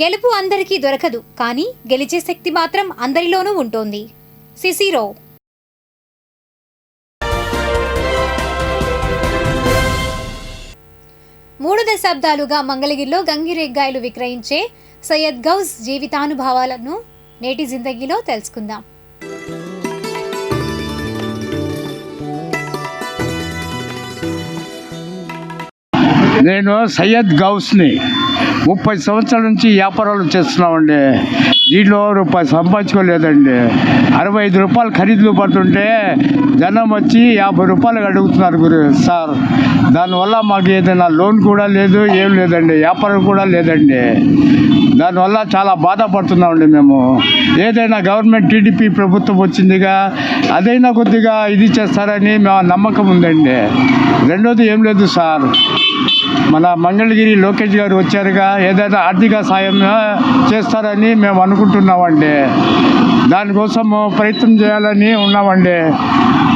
గెలుపు అందరికీ దొరకదు కానీ గెలిచే శక్తి మాత్రం అందరిలోనూ ఉంటోంది. సిసిరో మూడు దశాబ్దాలుగా మంగళగిరిలో గంగిరెగ్గాయలు విక్రయించే సయ్యద్ గౌస్ జీవితానుభవాలను నేటి జిందగీలో తెలుసుకుందాం. నేను సయ్యద్ గౌస్ని ముప్పై సంవత్సరాల నుంచి వ్యాపారాలు చేస్తున్నామండి. దీంట్లో రూపాయి సంపాదించుకోలేదండి. అరవై ఐదు రూపాయలు ఖరీదులు పడుతుంటే జనం వచ్చి యాభై రూపాయలు అడుగుతున్నారు గురు సార్. దానివల్ల మాకు ఏదైనా లోన్ కూడా లేదు ఏం లేదండి. వ్యాపారం కూడా లేదండి. దానివల్ల చాలా బాధపడుతున్నామండి మేము. ఏదైనా గవర్నమెంట్ టీడీపీ ప్రభుత్వం వచ్చిందిగా అదైనా కొద్దిగా ఇది చేస్తారని మా నమ్మకం ఉందండి. రెండోది ఏం లేదు సార్. మన మంగళగిరి లోకేష్ గారు వచ్చారుగా ఏదైనా ఆర్థిక సాయం చేస్తారని మేము అనుకుంటున్నామండి. దానికోసం ప్రయత్నం చేయాలని ఉన్నామండి.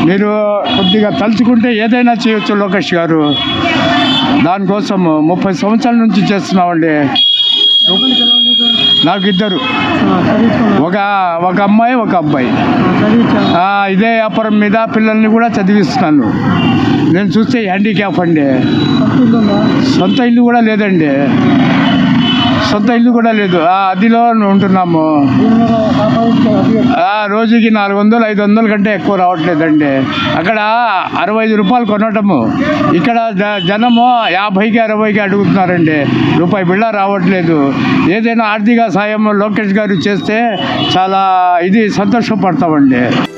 మీరు కొద్దిగా తలుచుకుంటే ఏదైనా చేయొచ్చు లోకేష్ గారు. దానికోసం ముప్పై సంవత్సరాల నుంచి చేస్తున్నామండి. నాకు ఇద్దరు ఒక ఒక అమ్మాయి ఒక అబ్బాయి. ఇదే వ్యాపారం మీద పిల్లల్ని కూడా చదివిస్తున్నాను. నేను చూస్తే హ్యాండిక్యాప్ అండి. సొంత ఇల్లు కూడా లేదండి. సొంత ఇల్లు కూడా లేదు. ఆ అదిలో ఉంటున్నాము. ఆ, రోజుకి నాలుగు వందలు ఐదు వందల కంటే ఎక్కువ రావట్లేదండి. అక్కడ అరవై ఐదు రూపాయలు కొనటము. ఇక్కడ జ- జనము యాభైకి అరవైకి అడుగుతున్నారండి. రూపాయి బిళ్ళ రావట్లేదు. ఏదైనా ఆర్థిక సాయం లోకేష్ గారు చేస్తే చాలా ఇది సంతోషపడతామండి.